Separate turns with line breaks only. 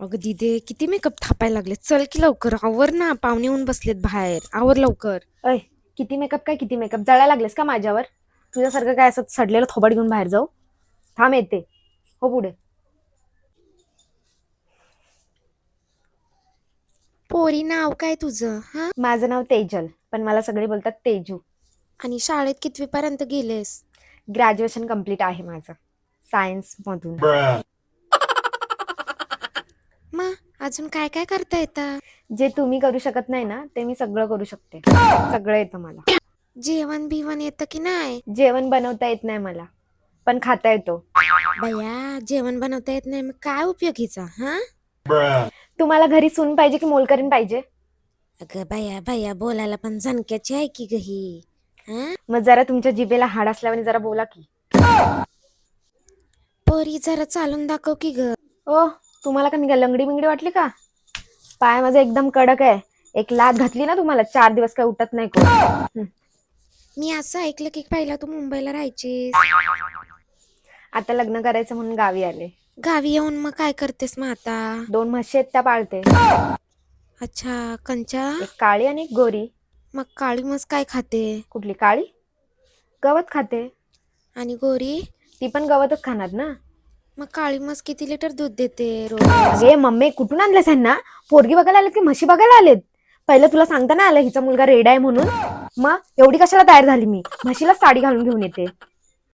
अगं दिदे किती मेकअप थापायला लागले चल की लवकर. आवर ना पाहुणे येऊन बसलेत बाहेर. आवर लवकर.
अय किती मेकअप काय किती मेकअप जळायला लागलेस का माझ्यावर? तुझ्यासारखं काय असं सडलेलं थोबड घेऊन बाहेर जाऊ? थांब येते. हो पुढे.
पोरी नाव काय तुझं हा?
माझं नाव तेजल पण मला सगळे बोलतात तेजू.
आणि शाळेत कितवी पर्यंत गेलेस?
ग्रॅज्युएशन कंप्लीट आहे माझं. सायन्स मधून.
अजून काय काय करता येतं?
जे तुम्ही करू शकत नाही ना ते मी सगळं करू शकते. सगळं येतं मला.
जेवण बिवण येतं की नाही?
जेवण बनवता येत नाही मला. पण खाता येतो.
बया जेवण बनवता येत नाही मग काय उपयोगीचा हा?
तुम्हाला घरी सून पाहिजे की मोलकरीन पाहिजे?
अगं बाया बाया बोलायला पण झणक्याची आहे की गही हा
मग जरा तुमच्या जिभेला हाड असल्याने जरा बोला की.
पोरी जरा चालून दाखव की ग.
ओ तुम्हाला का मी काय लंगडी बिंगडी वाटली का? पाय माझा एकदम कडक आहे. एक लात घातली ना तुम्हाला चार दिवस काय उठत नाही कोण.
मी असं ऐकलं की पहिला तू मुंबईला राहायचीस.
आता लग्न करायचं म्हणून गावी आले.
गावी येऊन मग काय करतेस मग आता?
दोन म्हशी आहेत त्या पाळते.
अच्छा कंचा?
एक काळी आणि एक गोरी.
मग काळी मस काय खाते?
कुठली काळी? गवत खाते.
आणि गोरी?
ती पण गवतच खाणार ना?
मग काळी मस किती लिटर दूध देते रोज.
अगे मम्मी कुठून आणलेस ह्यांना? पोरगी बघायला आलेत की म्हशी बघायला आलेत? पहिलं तुला सांगताना आलं हिचा मुलगा रेड आहे म्हणून. मग एवढी कशाला तयार झाली मी? म्हशीला साडी घालून घेऊन येते.